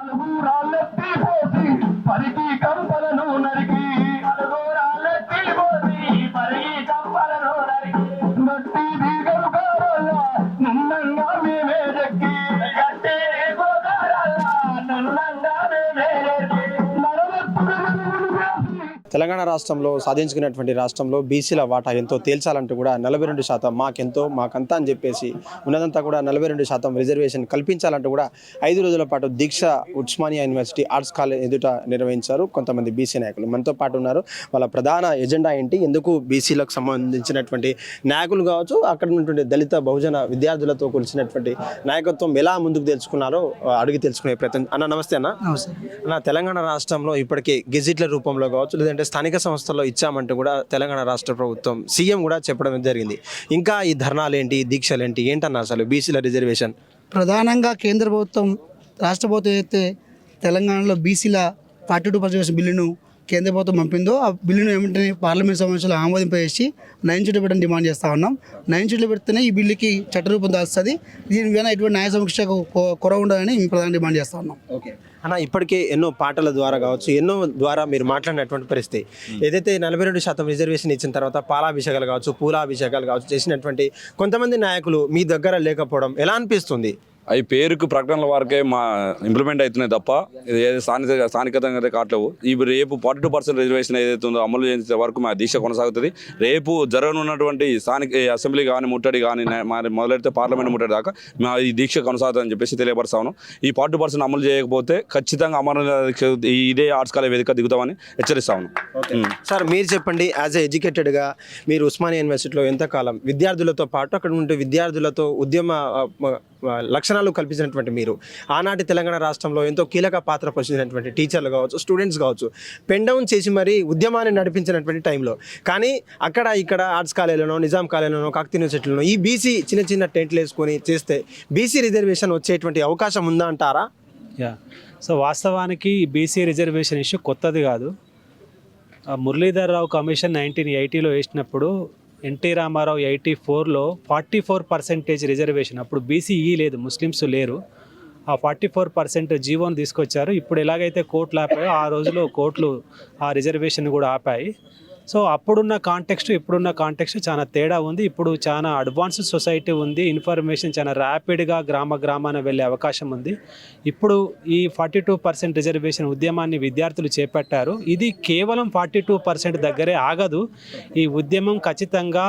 పలుగురాళ్ళెత్తి పోసి పరికి కంపలను నరికి తెలంగాణ రాష్ట్రంలో సాధించుకున్నటువంటి రాష్ట్రంలో బీసీల వాటా ఎంతో తేల్చాలంటూ కూడా నలభై రెండు శాతం మాకెంతో మాకంతా అని చెప్పేసి ఉన్నదంతా కూడా నలభై రెండు శాతం రిజర్వేషన్ కల్పించాలంటూ కూడా ఐదు రోజుల పాటు దీక్ష ఉస్మానియా యూనివర్సిటీ ఆర్ట్స్ కాలేజ్ ఎదుట నిర్వహించారు కొంతమంది బీసీ నాయకులు. మనతో పాటు ఉన్నారు వాళ్ళ ప్రధాన ఎజెండా ఏంటి? ఎందుకు బీసీలకు సంబంధించినటువంటి నాయకులు కావచ్చు అక్కడ ఉన్నటువంటి దళిత బహుజన విద్యార్థులతో కొలిసినటువంటి నాయకత్వం ఎలా ముందుకు తెలుసుకున్నారో అడిగి తెలుసుకునే ప్రయత్నం. అన్న నమస్తే అన్న. అన్న తెలంగాణ రాష్ట్రంలో ఇప్పటికే గెజిట్ల రూపంలో కావచ్చు లేదంటే స్థానిక సంస్థల్లో ఇచ్చామంటూ కూడా తెలంగాణ రాష్ట్ర ప్రభుత్వం సీఎం కూడా చెప్పడం జరిగింది. ఇంకా ఈ ధర్నాలు ఏంటి ఈ దీక్షలు ఏంటి ఏంటన్న అసలు బీసీల రిజర్వేషన్? ప్రధానంగా కేంద్ర ప్రభుత్వం రాష్ట్ర ప్రభుత్వం అయితే తెలంగాణలో బీసీల ఫార్టీ టూ పర్సెంట్ బిల్లును కేంద్ర ప్రభుత్వం పంపిందో ఆ బిల్లును ఏమంటే పార్లమెంట్ సమావేశంలో ఆమోదింపజేసి నైన్ సీట్లు పెట్టని డిమాండ్ చేస్తా ఉన్నాం. నైన్ సీట్లు పెడితేనే ఈ బిల్లుకి చట్టరూపం దాల్స్తుంది. దీని మీద ఎటువంటి న్యాయ సమీక్షకు కొరవ ఉండదని మేము ప్రధాన డిమాండ్ చేస్తా ఉన్నాం. ఓకే. అన్న ఇప్పటికే ఎన్నో పాటల ద్వారా కావచ్చు ఎన్నో ద్వారా మీరు మాట్లాడినటువంటి పరిస్థితి. ఏదైతే నలభై రెండు శాతం రిజర్వేషన్ ఇచ్చిన తర్వాత పాలాభిషేకాలు కావచ్చు పూలాభిషేకాలు కావచ్చు చేసినటువంటి కొంతమంది నాయకులు మీ దగ్గర లేకపోవడం ఎలా అనిపిస్తుంది? అవి పేరుకు ప్రకటనల వరకే మా ఇంప్లిమెంట్ అవుతున్నాయి తప్ప ఇది ఏది స్థానిక స్థానికతంగా అయితే కావట్లేవు. ఈ రేపు ఫార్టీ టూ పర్సెంట్ రిజర్వేషన్ ఏదైతే ఉందో అమలు చేసే వరకు మా దీక్ష కొనసాగుతుంది. రేపు జరగనున్నటువంటి స్థానిక అసెంబ్లీ కానీ ముట్టడి కానీ మరి మొదలెడితే పార్లమెంట్ ముట్టడి దాకా మా ఈ దీక్ష కొనసాగుతుందని చెప్పేసి తెలియపరుస్తాను. ఈ ఫార్టీ పర్సెంట్ అమలు చేయకపోతే ఖచ్చితంగా ఈ- ఇదే ఆర్ట్స్ కాలేజ్ వేదిక దిగుతామని హెచ్చరిస్తాను. సార్ మీరు చెప్పండి యాజ్ ఎ ఎడ్యుకేటెడ్గా మీరు ఉస్మానియా యూనివర్సిటీలో ఎంతకాలం విద్యార్థులతో పాటు అక్కడ ఉండే విద్యార్థులతో ఉద్యమ లక్షణాలు కల్పించినటువంటి మీరు. ఆనాటి తెలంగాణ రాష్ట్రంలో ఎంతో కీలక పాత్ర పోషించినటువంటి టీచర్లు కావచ్చు స్టూడెంట్స్ కావచ్చు పెన్ డౌన్ చేసి మరీ ఉద్యమాన్ని నడిపించినటువంటి టైంలో కానీ అక్కడ ఇక్కడ ఆర్ట్స్ కాలేజీలోనో నిజాం కాలేజీలోనో కాకతీయ యూనివర్సిటీలోనో ఈ బీసీ చిన్న చిన్న టెంట్లు వేసుకొని చేస్తే బీసీ రిజర్వేషన్ వచ్చేటువంటి అవకాశం ఉందా అంటారా? యా. సో వాస్తవానికి బీసీ రిజర్వేషన్ ఇష్యూ కొత్తది కాదు. మురళీధర్ రావు కమిషన్ నైన్టీన్ ఎయిటీలో వేసినప్పుడు ఎన్టీ రామారావు ఎయిటీ ఫోర్లో ఫార్టీ ఫోర్ పర్సెంటేజ్ రిజర్వేషన్. అప్పుడు బీసీఈ లేదు ముస్లిమ్స్ లేరు. ఆ ఫార్టీ ఫోర్ పర్సెంట్ జీవోని తీసుకొచ్చారు. ఇప్పుడు ఎలాగైతే కోర్టులు ఆపాయో ఆ రోజులో కోర్టులు ఆ రిజర్వేషన్ కూడా ఆపాయి. సో అప్పుడున్న కాంటెక్స్ట్ ఇప్పుడున్న కాంటెక్స్ట్ చాలా తేడా ఉంది. ఇప్పుడు చాలా అడ్వాన్స్డ్ సొసైటీ ఉంది. ఇన్ఫర్మేషన్ చాలా ర్యాపిడ్గా గ్రామ గ్రామాన వెళ్ళే అవకాశం ఉంది. ఇప్పుడు ఈ ఫార్టీ టూ పర్సెంట్ రిజర్వేషన్ ఉద్యమాన్ని విద్యార్థులు చేపట్టారు. ఇది కేవలం ఫార్టీ టూ పర్సెంట్ దగ్గరే ఆగదు. ఈ ఉద్యమం ఖచ్చితంగా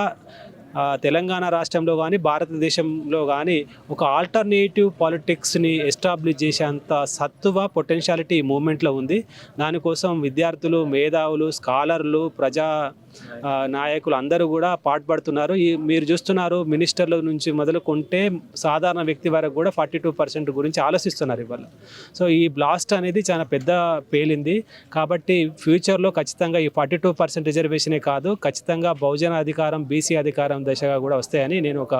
తెలంగాణ రాష్ట్రంలో కానీ భారతదేశంలో కానీ ఒక ఆల్టర్నేటివ్ పాలిటిక్స్ని ఎస్టాబ్లిష్ చేసేంత సత్తువ పొటెన్షియాలిటీ ఈ మూమెంట్లో ఉంది. దానికోసం విద్యార్థులు మేధావులు స్కాలర్లు ప్రజా నాయకులు అందరూ కూడా పాటుపడుతున్నారు. ఈ మీరు చూస్తున్నారు మినిస్టర్ల నుంచి మొదలుకుంటే సాధారణ వ్యక్తి వరకు కూడా ఫార్టీ టూ పర్సెంట్ గురించి ఆలోచిస్తున్నారు ఇవాళ. సో ఈ బ్లాస్ట్ అనేది చాలా పెద్ద పేలింది. కాబట్టి ఫ్యూచర్లో ఖచ్చితంగా ఈ ఫార్టీ టూ పర్సెంట్ రిజర్వేషనే కాదు ఖచ్చితంగా బహుజన అధికారం బీసీ అధికారం దశగా కూడా వస్తాయని నేను ఒక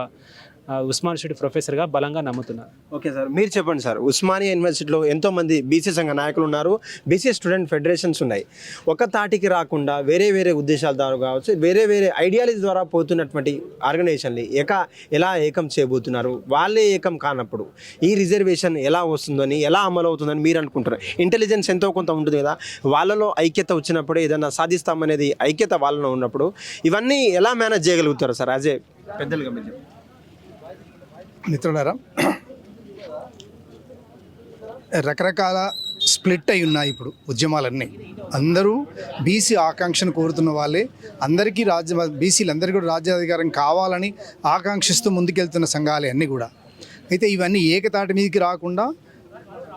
ఉస్మాన్ యూనివర్సిటీ ప్రొఫెసర్గా బలంగా నమ్ముతున్నాను ఓకే సార్ మీరు చెప్పండి సార్. ఉస్మానియా యూనివర్సిటీలో ఎంతో మంది బీసీ సంఘ నాయకులు ఉన్నారు. బీసీ స్టూడెంట్ ఫెడరేషన్స్ ఉన్నాయి. ఒక తాటికి రాకుండా వేరే వేరే ఉద్దేశాల ద్వారా కావచ్చు వేరే వేరే ఐడియాలజీ ద్వారా పోతున్నటువంటి ఆర్గనైజేషన్లు ఏక ఎలా ఏకం చేయబోతున్నారు? వాళ్ళే ఏకం కానప్పుడు ఈ రిజర్వేషన్ ఎలా వస్తుందని ఎలా అమలు అవుతుందని మీరు అనుకుంటారు ఇంటెలిజెన్స్ ఎంతో కొంత ఉంటుంది కదా. వాళ్ళలో ఐక్యత వచ్చినప్పుడు ఏదైనా సాధిస్తామనేది ఐక్యత వాళ్ళలో ఉన్నప్పుడు ఇవన్నీ ఎలా మేనేజ్ చేయగలుగుతారు సార్ యాజ్ ఏ పెద్దలుగా మీరు. మిత్రులారా రకరకాల స్ప్లిట్ అయి ఉన్నాయి ఇప్పుడు ఉద్యమాలన్నీ. అందరూ బీసీ ఆకాంక్షను కోరుతున్న వాళ్ళే. అందరికీ రాజ్య బీసీలందరికీ కూడా రాజ్యాధికారం కావాలని ఆకాంక్షిస్తూ ముందుకెళ్తున్న సంఘాలే అన్నీ కూడా. అయితే ఇవన్నీ ఏకతాటి మీదకి రాకుండా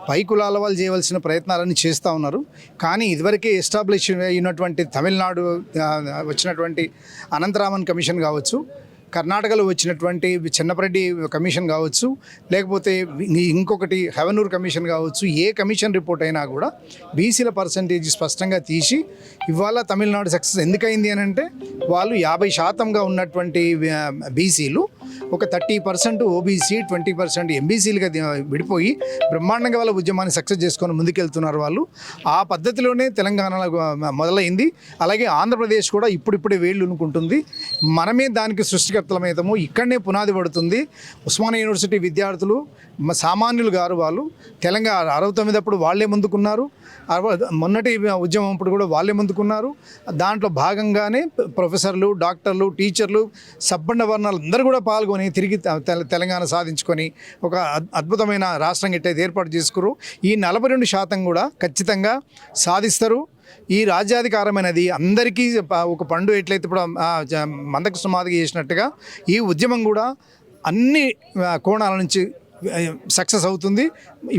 పై కులాల వాళ్ళు చేయవలసిన ప్రయత్నాలన్నీ చేస్తూ ఉన్నారు. కానీ ఇదివరకే ఎస్టాబ్లిష్ అయినటువంటి తమిళనాడు వచ్చినటువంటి అనంతరామన్ కమిషన్ కావచ్చు కర్ణాటకలో వచ్చినటువంటి చిన్నపరెడ్డి కమిషన్ కావచ్చు లేకపోతే ఇంకొకటి హెవనూర్ కమిషన్ కావచ్చు ఏ కమిషన్ రిపోర్ట్ అయినా కూడా బీసీల పర్సంటేజ్ స్పష్టంగా తీసి ఇవాళ తమిళనాడు సక్సెస్ ఎందుకైంది అని అంటే వాళ్ళు యాభై శాతంగా ఉన్నటువంటి బీసీలు ఒక thirty percent OBC twenty percent ఎంబీసీలుగా విడిపోయి బ్రహ్మాండంగా వాళ్ళ ఉద్యమాన్ని సక్సెస్ చేసుకొని ముందుకెళ్తున్నారు వాళ్ళు. ఆ పద్ధతిలోనే తెలంగాణలో మొదలైంది. అలాగే ఆంధ్రప్రదేశ్ కూడా ఇప్పుడిప్పుడే వేళ్ళు అనుకుంటుంది మనమే దానికి సృష్టికర్త ఇక్కడనే పునాది పడుతుంది. ఉస్మానియా యూనివర్సిటీ విద్యార్థులు సామాన్యులు గారు వాళ్ళు. తెలంగాణ అరవై తొమ్మిది అప్పుడు వాళ్ళే ముందుకున్నారు. మొన్నటి ఉద్యమం అప్పుడు కూడా వాళ్ళే ముందుకున్నారు. దాంట్లో భాగంగానే ప్రొఫెసర్లు డాక్టర్లు టీచర్లు సబ్బండ వర్ణాలు అందరూ కూడా పాల్గొని తిరిగి తెల- తెలంగాణ సాధించుకొని ఒక అద్- అద్భుతమైన రాష్ట్రం ఎట్టయితే ఏర్పాటు చేసుకురు ఈ నలభై రెండు శాతం కూడా ఖచ్చితంగా సాధిస్తారు. ఈ రాజ్యాధికారమైనది అందరికీ ఒక పండు ఎట్లయితే ఇప్పుడు మందకు జ- మందకృష్ణ మాదిగ చేసినట్టుగా ఈ ఉద్యమం కూడా అన్ని కోణాల నుంచి సక్సెస్ అవుతుంది.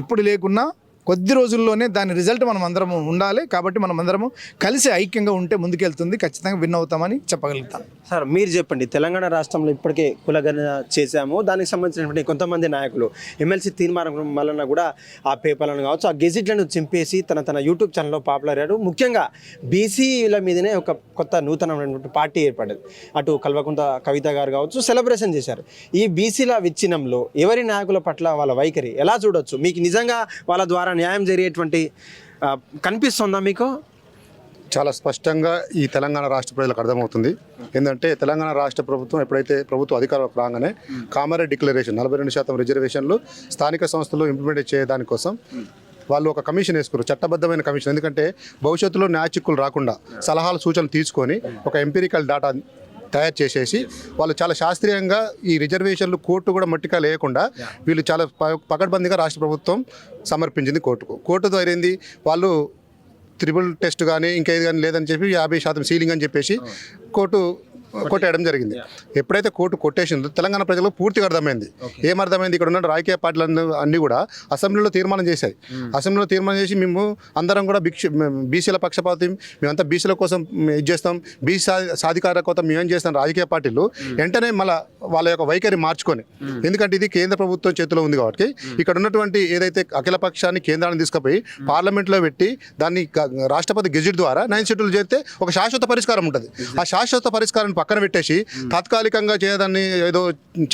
ఇప్పుడు లేకున్నా కొద్ది రోజుల్లోనే దాని రిజల్ట్ మనం అందరం ఉండాలి. కాబట్టి మనం అందరము కలిసి ఐక్యంగా ఉంటే ముందుకెళ్తుంది. ఖచ్చితంగా విన్ అవుతామని చెప్పగలుగుతాం. సార్ మీరు చెప్పండి. తెలంగాణ రాష్ట్రంలో ఇప్పటికే కులగణన చేశాము. దానికి సంబంధించినటువంటి కొంతమంది నాయకులు ఎమ్మెల్సీ తీర్మానం వలన కూడా ఆ పేపర్లను కావచ్చు ఆ గెజిట్లను చింపేసి తన తన యూట్యూబ్ ఛానల్లో పాపులర్ అయ్యాడు ముఖ్యంగా బీసీల మీదనే ఒక కొత్త నూతనమైనటువంటి పార్టీ ఏర్పడింది. అటు కల్వకుంట కవిత గారు కావచ్చు సెలబ్రేషన్ చేశారు. ఈ బీసీల విచ్ఛిన్నంలో ఎవరి నాయకుల పట్ల వాళ్ళ వైఖరి? ఎలా చూడొచ్చు? మీకు నిజంగా వాళ్ళ ద్వారా న్యాయం జరిగేటువంటి కనిపిస్తుందా మీకు? చాలా స్పష్టంగా ఈ తెలంగాణ రాష్ట్ర ప్రజలకు అర్థమవుతుంది. ఏంటంటే తెలంగాణ రాష్ట్ర ప్రభుత్వం ఎప్పుడైతే ప్రభుత్వ అధికారంలోకి రాగానే కామారెడ్ డిక్లరేషన్ నలభై రెండు శాతం రిజర్వేషన్లు స్థానిక సంస్థలు ఇంప్లిమెంట్ చేయడానికోసం వాళ్ళు ఒక కమిషన్ వేసుకున్నారు చట్టబద్ధమైన కమిషన్. ఎందుకంటే భవిష్యత్తులో న్యాయచిక్కులు రాకుండా సలహాలు సూచనలు తీసుకొని ఒక ఎంపీరికల్ డాటా తయారు చేసేసి వాళ్ళు చాలా శాస్త్రీయంగా ఈ రిజర్వేషన్లు కోర్టు కూడా మట్టిగా లేకుండా వీళ్ళు చాలా పకడ్బందీగా రాష్ట్ర ప్రభుత్వం సమర్పించింది కోర్టుకు. కోర్టు ద్వారా వాళ్ళు త్రిబుల్ టెస్ట్ కానీ ఇంకేది కానీ లేదని చెప్పి యాభై శాతం సీలింగ్ అని చెప్పేసి కోర్టు కొట్టేయడం జరిగింది. ఎప్పుడైతే కోర్టు కొట్టేసిందో తెలంగాణ ప్రజలకు పూర్తిగా అర్థమైంది. ఏం అర్థమైంది ఇక్కడ ఉన్న రాజకీయ పార్టీలు అన్ని కూడా అసెంబ్లీలో తీర్మానం చేశాయి. అసెంబ్లీలో తీర్మానం చేసి మేము అందరం కూడా భిక్ష బీసీల పక్షపాతం మేమంతా బీసీల కోసం ఇది చేస్తాం. బీసీ సాధికార కోసం మేమేం చేస్తాం రాజకీయ పార్టీలు. వెంటనే మళ్ళీ వాళ్ళ యొక్క వైఖరి మార్చుకొని. ఎందుకంటే ఇది కేంద్ర ప్రభుత్వం చేతిలో ఉంది కాబట్టి ఇక్కడ ఉన్నటువంటి ఏదైతే అఖిల పక్షాన్ని కేంద్రాన్ని తీసుకుపోయి పార్లమెంట్లో పెట్టి దాన్ని రాష్ట్రపతి గెజిట్ ద్వారా నైన్ షెడ్యూల్ చేస్తే ఒక శాశ్వత పరిష్కారం ఉంటుంది. ఆ శాశ్వత పరిష్కారాన్ని పక్కన పెట్టేసి తాత్కాలికంగా చేయదాన్ని ఏదో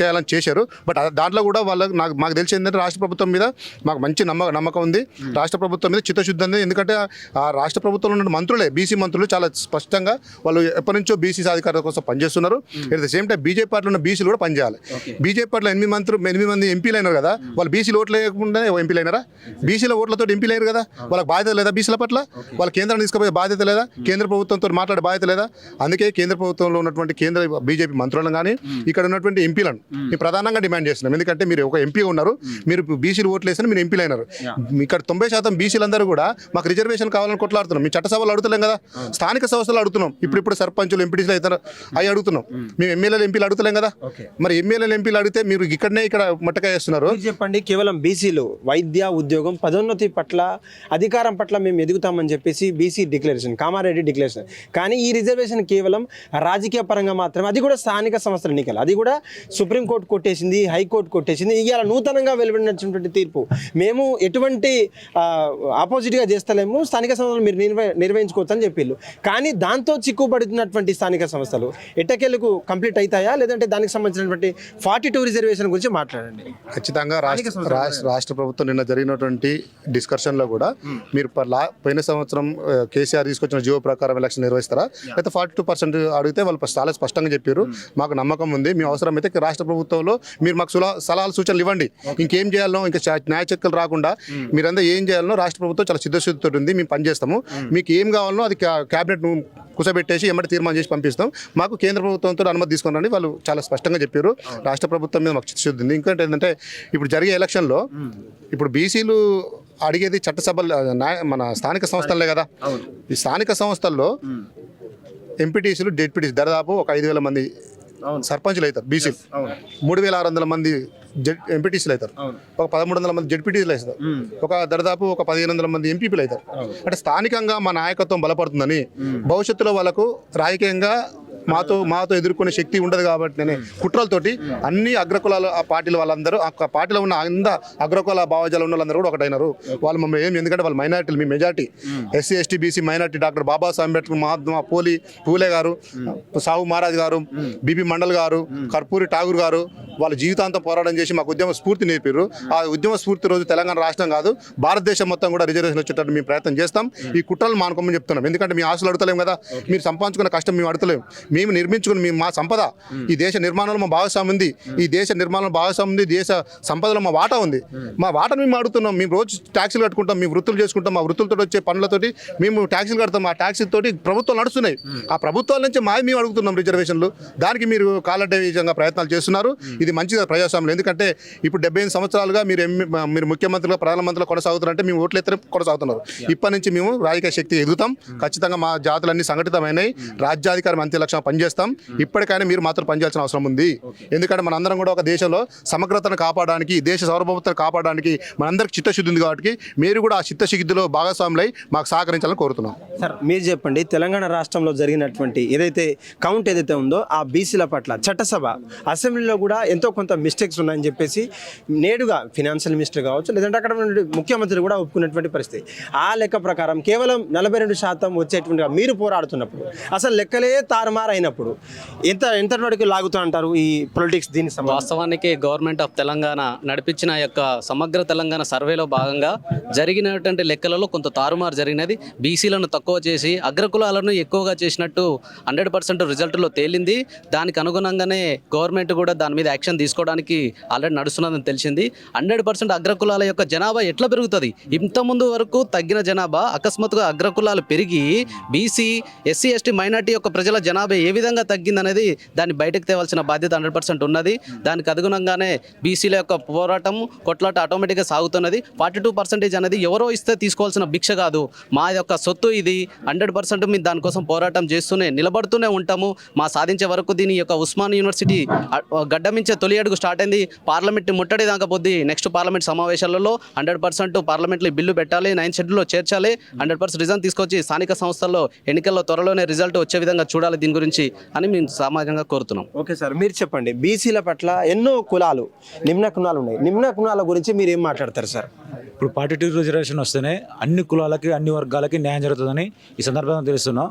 చేయాలని చేశారు. బట్ దాంట్లో కూడా వాళ్ళకి నాకు మాకు తెలిసి ఏంటంటే రాష్ట్ర ప్రభుత్వం మీద మాకు మంచి నమ్మ నమ్మకం ఉంది. రాష్ట్ర ప్రభుత్వం మీద చిత్తశుద్ధి ఉంది. ఎందుకంటే ఆ రాష్ట్ర ప్రభుత్వంలో ఉన్న మంత్రులే బీసీ మంత్రులు చాలా స్పష్టంగా వాళ్ళు ఎప్పటి నుంచో బీసీ సాధికారత కోసం పనిచేస్తున్నారు. At the same time BJP పార్టీలో ఉన్న బీసీలు కూడా పనిచేయాలి. బీజేపీ పార్టీలో ఎనిమిది మంత్రులు ఎనిమిది మంది ఎంపీలు అయినారు కదా వాళ్ళు బీసీలు ఓట్లు వేయకుండా ఎంపీలు అయినారా? బీసీల ఓట్లతో ఎంపీలు అయ్యారు కదా వాళ్ళకి బాధ్యత లేదా బీసీల పట్ల? వాళ్ళ కేంద్రాన్ని తీసుకుపోయే బాధ్యత లేదా? కేంద్ర ప్రభుత్వంతో మాట్లాడే బాధ్యత లేదా? అందుకే కేంద్ర ప్రభుత్వంలో ఉన్నటువంటి కేంద్ర బీజేపీ మంత్రులను కానీ ఇక్కడ ఉన్నటువంటి ఎంపీలను మేము. ప్రధానంగా డిమాండ్ చేస్తున్నాం. ఎందుకంటే మీరు ఒక ఎంపీ ఉన్నారు మీరు బీసీలు ఓట్లు వేసిన మీరు ఎంపీలు అయినారు. ఇక్కడ తొంభై శాతం బీసీలందరూ కూడా మాకు రిజర్వేషన్ కావాలని కొట్లాడుతున్నాం. మీ చట్టసభలు అడుగుతలేం కదా. స్థానిక సంస్థలు అడుగుతున్నాం. ఇప్పుడు ఇప్పుడు సర్పంచులు ఎంపీటీసీలు అవుతారు అవి అడుగుతున్నాం. మేము. ఎమ్మెల్యేలు ఎంపీలు అడుగుతలేం కదా. మరి ఎమ్మెల్యేలు ఎంపీలు అడిగితే మీరు ఇక్కడనే ఇక్కడ మట్టకాయ వేస్తున్నారు. మీరు చెప్పండి కేవలం బీసీలు వైద్య ఉద్యోగం పదోన్నతి పట్ల అధికారం పట్ల మేము ఎదుగుతామని చెప్పేసి బీసీ డిక్లరేషన్ కామారెడ్డి డిక్లరేషన్. కానీ ఈ రిజర్వేషన్ కేవలం రాజకీయ పరంగా మాత్రమే అది కూడా స్థానిక సంస్థల ఎన్నికలు. అది కూడా సుప్రీంకోర్టు కొట్టేసింది హైకోర్టు కొట్టేసింది. ఇవాళ నూతనంగా వెలువడినటువంటి తీర్పు. మేము ఎటువంటి ఆపోజిట్గా చేస్తలేము. స్థానిక సంస్థలు మీరు నిర్వ నిర్వహించుకోవచ్చు అని చెప్పిళ్ళు. కానీ దాంతో చిక్కుపడుతున్నటువంటి స్థానిక సంస్థలు ఎట్టకేలకు కంప్లీట్ అవుతాయా లేదంటే దానికి సంబంధించినటువంటి ఫార్టీ టూ రిజర్వేషన్ గురించి మాట్లాడండి. ఖచ్చితంగా రాష్ట్ర ప్రభుత్వం నిన్న జరిగినటువంటి డిస్కషన్లో కూడా మీరు పర్ లా పోయిన సంవత్సరం కేసీఆర్ తీసుకొచ్చిన జియో ప్రకారం ఎలక్షన్ నిర్వహిస్తారా? అయితే ఫార్టీ టూ పర్సెంట్ అడిగితే వాళ్ళు చాలా స్పష్టంగా చెప్పారు. మాకు నమ్మకం ఉంది. మీ అవసరం అయితే రాష్ట్ర ప్రభుత్వంలో మీరు మాకు సులా సలహాలు సూచనలు ఇవ్వండి. ఇంకేం చేయాలనో ఇంకా న్యాయ చక్కలు రాకుండా మీరంతా ఏం చేయాలనో రాష్ట్ర ప్రభుత్వం చాలా సిద్ధశుద్ధితో ఉంది. మేము పనిచేస్తాము. మీకు ఏం కావాలనో అది క్యా- క్యాబినెట్ కుసబెట్టేసి ఎమ్మటి తీర్మానం చేసి పంపిస్తాం. మాకు కేంద్ర ప్రభుత్వంతో అనుమతి తీసుకున్నారని వాళ్ళు చాలా స్పష్టంగా చెప్పారు. రాష్ట్ర ప్రభుత్వం మీద మాకు చిత్తశుద్ధి ఉంది. ఇంకోటి ఏంటంటే ఇప్పుడు జరిగే ఎలక్షన్లో ఇప్పుడు బీసీలు అడిగేది చట్టసభ మన స్థానిక సంస్థలే కదా. ఈ స్థానిక సంస్థల్లో ఎంపీటీసీలు డెప్యూటీస్ దాదాపు ఒక ఐదు వేల మంది సర్పంచులు అవుతారు బీసీ. మూడు వేల ఆరు వందల మంది జెడ్ ఎంపీటీసీలు అవుతారు. ఒక పదమూడు వందల మంది జెడ్పీటీసీలు అవుతారు. ఒక దాదాపు ఒక పదిహేను వందల మంది ఎంపీపీలు అవుతారు. అంటే స్థానికంగా మా నాయకత్వం బలపడుతుందని భవిష్యత్తులో వాళ్ళకు రాజకీయంగా మాతో మాతో ఎదుర్కొనే శక్తి ఉండదు కాబట్టి నేను కుట్రలతోటి అన్ని అగ్రకులాల ఆ పార్టీల వాళ్ళందరూ ఆ పార్టీలో ఉన్న అంద అగ్రకుల భావజాలు ఉన్న వాళ్ళందరూ కూడా ఒకటైనారు. వాళ్ళు మమ్మల్ని ఏం ఎందుకంటే వాళ్ళు మైనార్టీలు మీ majority. SC ST BC minority doctor Babasaheb Ambedkar Mahatma పోలి పూలే గారు సాహు మహారాజ్ గారు బిపి మండల్ గారు కర్పూరి ఠాగూర్ గారు వాళ్ళ జీవితాంతం పోరాటం చేసి మాకు ఉద్యమ స్ఫూర్తి నేర్పారు ఆ ఉద్యమ స్ఫూర్తి రోజు తెలంగాణ రాష్ట్రం కాదు భారతదేశం మొత్తం కూడా రిజర్వేషన్ వచ్చేటట్టు మేము ప్రయత్నం చేస్తాం. ఈ కుట్రలు మానుకోమని చెప్తున్నాం. ఎందుకంటే మీ ఆశలు అడతలేం కదా. మీరు సంపాదించుకున్న కష్టం మేము అడతలేం మేము నిర్మించుకుని మేము మా సంపద. ఈ దేశ నిర్మాణంలో మా భాగస్వామి ఉంది. ఈ దేశ నిర్మాణంలో భాగస్వామి ఉంది. దేశ సంపదలో మా వాటా ఉంది. మా వాటాను మేము అడుగుతున్నాం. మేము రోజు ట్యాక్సీలు కట్టుకుంటాం. మేము వృత్తులు చేసుకుంటాం. మా వృత్తులతో వచ్చే పనులతోటి మేము ట్యాక్సీలు కడతాం. ఆ ట్యాక్సీ తోటి ప్రభుత్వాలు నడుస్తున్నాయి. ఆ ప్రభుత్వాల నుంచి మా మేము అడుగుతున్నాం రిజర్వేషన్లు దానికి మీరు కాలడ్డే విధంగా ప్రయత్నాలు చేస్తున్నారు. ఇది మంచిది ప్రజాస్వామ్యం ఎందుకంటే ఇప్పుడు డెబ్బై ఎనిమిది సంవత్సరాలుగా మీరు మీరు ముఖ్యమంత్రిగా ప్రధానమంత్రిగా కొనసాగుతున్నారంటే మేము ఓట్లు ఎత్తనే కొనసాగుతున్నారు ఇప్పటి నుంచి మేము రాజకీయ శక్తి ఎదుగుతాం. ఖచ్చితంగా మా జాతులన్నీ సంఘటితమైనవి రాజ్యాధికారం అంత్య లక్ష్యం పనిచేస్తాం ఇప్పటికైనా మీరు మాత్రం పనిచేయాల్సిన అవసరం ఉంది. ఎందుకంటే మనందరం కూడా ఒక దేశంలో సమగ్రతను కాపాడడానికి దేశ సార్వభౌమతను కాపాడడానికి మనందరికి చిత్తశుద్ధి ఉంది కాబట్టి మీరు కూడా ఆ చిత్తశుద్ధిలో భాగస్వాములై మాకు సహకరించాలని కోరుతున్నాం. సార్ మీరు చెప్పండి తెలంగాణ రాష్ట్రంలో జరిగినటువంటి ఏదైతే కౌంట్ ఏదైతే ఉందో ఆ బీసీల పట్ల చట్టసభ అసెంబ్లీలో కూడా ఎంతో కొంత మిస్టేక్స్ ఉన్నాయని చెప్పేసి నేడుగా ఫినాన్షియల్ మినిస్టర్ కావచ్చు లేదంటే అక్కడ ముఖ్యమంత్రి కూడా ఒప్పుకున్నటువంటి పరిస్థితి. ఆ లెక్క ప్రకారం కేవలం నలభై రెండు శాతం వచ్చేటువంటి మీరు పోరాడుతున్నప్పుడు అసలు లెక్కలే తారుమారు అయినప్పుడు ఎంత ఎంత వరకు లాగుతూ అంటారు ఈ పొలిటిక్స్ దీని వాస్తవానికి గవర్నమెంట్ ఆఫ్ తెలంగాణ నడిపించిన యొక్క సమగ్ర తెలంగాణ సర్వేలో భాగంగా జరిగినటువంటి లెక్కలలో కొంత తారుమారు జరిగినది. బీసీలను తక్కువ చేసి అగ్రకులాలను ఎక్కువగా చేసినట్టు హండ్రెడ్ పర్సెంట్ రిజల్ట్లో తేలింది. దానికి అనుగుణంగానే గవర్నమెంట్ కూడా దాని మీద యాక్షన్ తీసుకోవడానికి ఆల్రెడీ నడుస్తున్నదని తెలిసింది. హండ్రెడ్ పర్సెంట్ అగ్రకులాల యొక్క జనాభా ఎట్లా పెరుగుతుంది? ఇంతకుముందు వరకు తగ్గిన జనాభా అకస్మాత్తుగా అగ్రకులాలు పెరిగి బీసీ ఎస్సీ ఎస్టీ మైనార్టీ యొక్క ప్రజల జనాభా ఏ విధంగా తగ్గిందనేది దాన్ని బయటకు తేవాల్సిన బాధ్యత హండ్రెడ్ పర్సెంట్ ఉన్నది. దానికి అనుగుణంగానే బీసీల యొక్క పోరాటం కొట్లాట ఆటోమేటిక్గా సాగుతున్నది. ఫార్టీ టూ పర్సెంటేజ్ అనేది ఎవరో ఇస్తే తీసుకోవాల్సిన భిక్ష కాదు. మా యొక్క సొత్తు ఇది. హండ్రెడ్ పర్సెంట్ మేము దానికోసం పోరాటం చేస్తూనే నిలబడుతూనే ఉంటాము. మా సాధించే వరకు దీని యొక్క ఉస్మాన్ యూనివర్సిటీ గడ్డమించి గడ్డమించే తొలి అడుగు స్టార్ట్ అయింది. పార్లమెంట్ ముట్టడి దాకా పొద్దు. నెక్స్ట్ పార్లమెంట్ సమావేశాలలో హండ్రెడ్ పర్సెంట్ పార్లమెంట్లో బిల్లు పెట్టాలి. నైన్ షెడ్యూల్లో చేర్చాలి. హండ్రెడ్ పర్సెంట్ రిజల్ట్ తీసుకొచ్చి స్థానిక సంస్థల్లో ఎన్నికల్లో త్వరలోనే రిజల్ట్ వచ్చే విధంగా చూడాలి దీని గురించి అని మేము సామాజికంగా కోరుతున్నాం. ఓకే సార్ మీరు చెప్పండి. బీసీల పట్ల ఎన్నో కులాలు నిమ్న కులాలు ఉన్నాయి. నిమ్న కులాల గురించి మీరు ఏం మాట్లాడతారు సార్? ఇప్పుడు పార్టీ టూ రిజర్వేషన్ వస్తేనే అన్ని కులాలకి అన్ని వర్గాలకి న్యాయం జరుగుతుందని ఈ సందర్భంగా తెలుస్తున్నాం.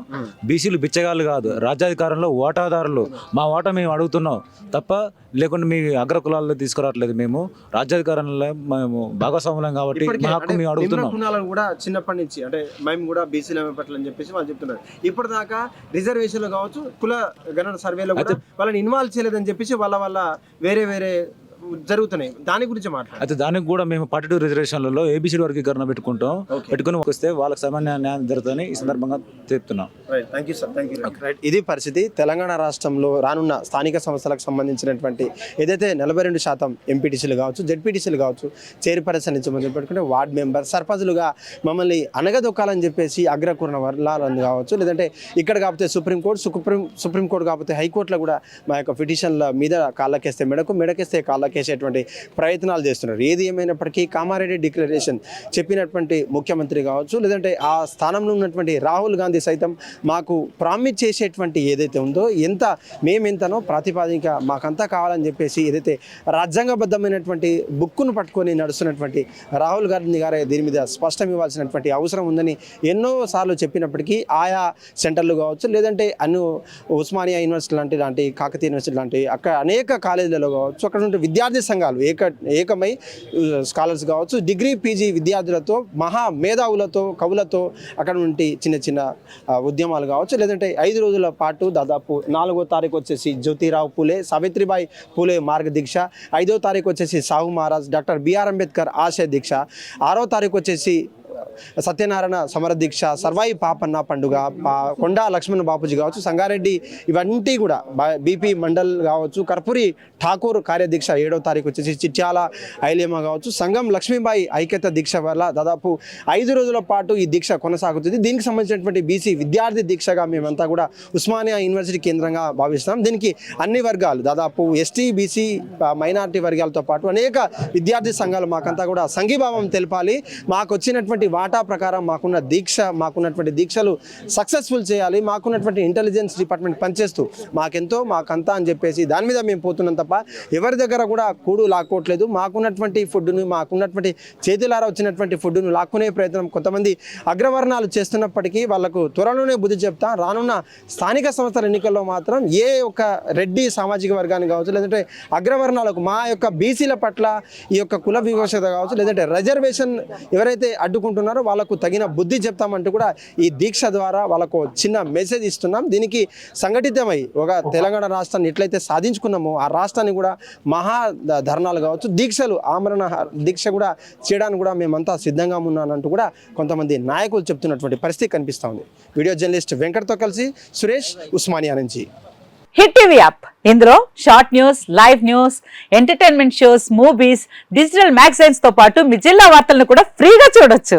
బీసీలు బిచ్చగాళ్ళు కాదు. రాజ్యాధికారంలో ఓటాదారులు. మా ఓటా మేము అడుగుతున్నాం. తప్ప లేకుండా మీ అగ్ర కులాల్లో తీసుకురావట్లేదు మేము. రాజ్యాధికారంలో మేము భాగస్వాములం కాబట్టి మా హక్కు మేము అడుగుతున్నాం. కూడా చిన్నప్పటి నుంచి అంటే మేము కూడా పట్ల అని చెప్పేసి వాళ్ళు చెప్తున్నారు. ఇప్పటిదాకా రిజర్వేషన్లు కావచ్చు కుల గణన సర్వేలో కూడా వాళ్ళని ఇన్వాల్వ్ చేయలేదని చెప్పేసి వాళ్ళ వల్ల వేరే వేరే జరుగుతున్నాయి. దాని గురించి మాట్లాడారు అయితే దానికి కూడా మేము పార్టీ టూ రిజర్వేషన్లలో ఏబిసిడి వర్గీకరణ పెట్టుకుంటాం. పెట్టుకుని వస్తే వాళ్ళకి సమాన న్యాయం జరుగుతుందని ఈ సందర్భంగా చెప్తున్నాం. Thank you sir thank you right ఇది పరిస్థితి. తెలంగాణ రాష్ట్రంలో రానున్న స్థానిక సంస్థలకు సంబంధించినటువంటి ఏదైతే నలభై రెండు శాతం ఎంపీటీసీలు కావచ్చు జెడ్పీటీసీలు కావచ్చు చైర్పర్సన్ నుంచి మొదలు పెట్టుకుంటే వార్డ్ మెంబర్ సర్పంచులుగా మమ్మల్ని అనగదొక్కాలని చెప్పేసి అగ్రకుర్ణ వర్లాలని కావచ్చు లేదంటే ఇక్కడ కాకపోతే సుప్రీంకోర్టు సుప్రీం సుప్రీంకోర్టు కాకపోతే హైకోర్టులో కూడా మా యొక్క పిటిషన్ల మీద కాళ్ళకేస్తే మెడకు మెడకేస్తే కాళ్ళకేసేటువంటి ప్రయత్నాలు చేస్తున్నారు. ఏది ఏమైనప్పటికీ కామారెడ్డి డిక్లరేషన్ చెప్పినటువంటి ముఖ్యమంత్రి కావచ్చు లేదంటే ఆ స్థానంలో ఉన్నటువంటి రాహుల్ గాంధీ సైతం మాకు ప్రామిస్ చేసేటువంటి ఏదైతే ఉందో ఎంత మేమెంతనో ప్రాతిపాదిక మాకంతా కావాలని చెప్పేసి ఏదైతే రాజ్యాంగబద్ధమైనటువంటి బుక్కును పట్టుకొని నడుస్తున్నటువంటి రాహుల్ గాంధీ గారే దీని మీద స్పష్టం ఇవ్వాల్సినటువంటి అవసరం ఉందని ఎన్నో సార్లు చెప్పినప్పటికీ ఆయా సెంటర్లు కావచ్చు లేదంటే అన్ని ఉస్మానియా యూనివర్సిటీ లాంటి లాంటి కాకతీయ యూనివర్సిటీ లాంటి అక్కడ అనేక కాలేజీలలో కావచ్చు అక్కడ ఉండే విద్యార్థి సంఘాలు ఏక ఏకమై స్కాలర్స్ కావచ్చు డిగ్రీ పీజీ విద్యార్థులతో మహా మేధావులతో కవులతో అక్కడ నుండి చిన్న చిన్న ఉద్యమాలు కావచ్చు. లేదంటే ఐదు రోజుల పాటు దాదాపు నాలుగో తారీఖు వచ్చేసి జ్యోతిరావు పూలే సావిత్రిబాయి పూలే మార్గ దీక్ష ఐదో తారీఖు వచ్చేసి సాహు మహారాజ్ డాక్టర్ బిఆర్ అంబేద్కర్ ఆశయ దీక్ష. ఆరో తారీఖు వచ్చేసి సత్యనారాయణ సమర దీక్ష సర్వాయి పాపన్న పండుగ పా- కొండా లక్ష్మణ బాపూజీ కావచ్చు సంగారెడ్డి ఇవన్నీ కూడా బీపీ మండల్ కావచ్చు కర్పూరి ఠాకూర్ కార్యదీక్ష ఏడో తారీఖు వచ్చేసి చిట్యాల ఐలేమ కావచ్చు సంఘం లక్ష్మీబాయి ఐక్యత దీక్ష వల్ల దాదాపు ఐదు రోజుల పాటు ఈ దీక్ష కొనసాగుతుంది. దీనికి సంబంధించినటువంటి బీసీ విద్యార్థి దీక్షగా మేమంతా కూడా ఉస్మానియా యూనివర్సిటీ కేంద్రంగా భావిస్తాం దీనికి అన్ని వర్గాలు దాదాపు ఎస్టీ బీసీ మైనార్టీ వర్గాలతో పాటు అనేక విద్యార్థి సంఘాలు మాకంతా కూడా సంఘీభావం తెలపాలి. మాకు వచ్చినటువంటి వాటి ప్రకారం మాకున్న దీక్ష మాకున్నటువంటి దీక్షలు సక్సెస్ఫుల్ చేయాలి మాకున్నటువంటి ఇంటెలిజెన్స్ డిపార్ట్మెంట్ పనిచేస్తూ మాకెంతో మాకంతా అని చెప్పేసి దాని మీద మేము పోతున్నాం తప్ప ఎవరి దగ్గర కూడా కూడు లాక్కోవట్లేదు మాకున్నటువంటి ఫుడ్ను మాకున్నటువంటి చేతులారా వచ్చినటువంటి ఫుడ్ను లాక్కునే ప్రయత్నం కొంతమంది అగ్రవర్ణాలు చేస్తున్నప్పటికీ వాళ్ళకు త్వరలోనే బుద్ధి చెప్తా రానున్న స్థానిక సంస్థల ఎన్నికల్లో మాత్రం ఏ ఒక రెడ్డి సామాజిక వర్గానికి కావచ్చు లేదంటే అగ్రవర్ణాలకు మా యొక్క బీసీల పట్ల ఈ యొక్క కుల వివక్షత కావచ్చు లేదంటే రిజర్వేషన్ ఎవరైతే అడ్డుకుంటున్నారో చేస్తున్నారో వాళ్ళకు తగిన బుద్ధి చెప్తామంటూ కూడా ఈ దీక్ష ద్వారా వాళ్ళకు చిన్న మెసేజ్ ఇస్తున్నాం. దీనికి సంఘటితమై ఒక తెలంగాణ రాష్ట్రాన్ని ఎట్లయితే సాధించుకున్నామో ఆ రాష్ట్రాన్ని కూడా మహా ధర్నాలు కావచ్చు దీక్షలు ఆమరణ దీక్ష కూడా చేయడానికి కూడా మేమంతా సిద్ధంగా ఉన్నానంటూ కూడా కొంతమంది నాయకులు చెప్తున్నటువంటి పరిస్థితి కనిపిస్తూ ఉంది. వీడియో జర్నలిస్ట్ వెంకట్తో కలిసి సురేష్ ఉస్మానియా నుంచి. Hit TV app. ఇందులో short news live news entertainment shows movies digital మ్యాగజైన్స్తో పాటు మీ జిల్లా వార్తలను కూడా ఫ్రీగా చూడొచ్చు.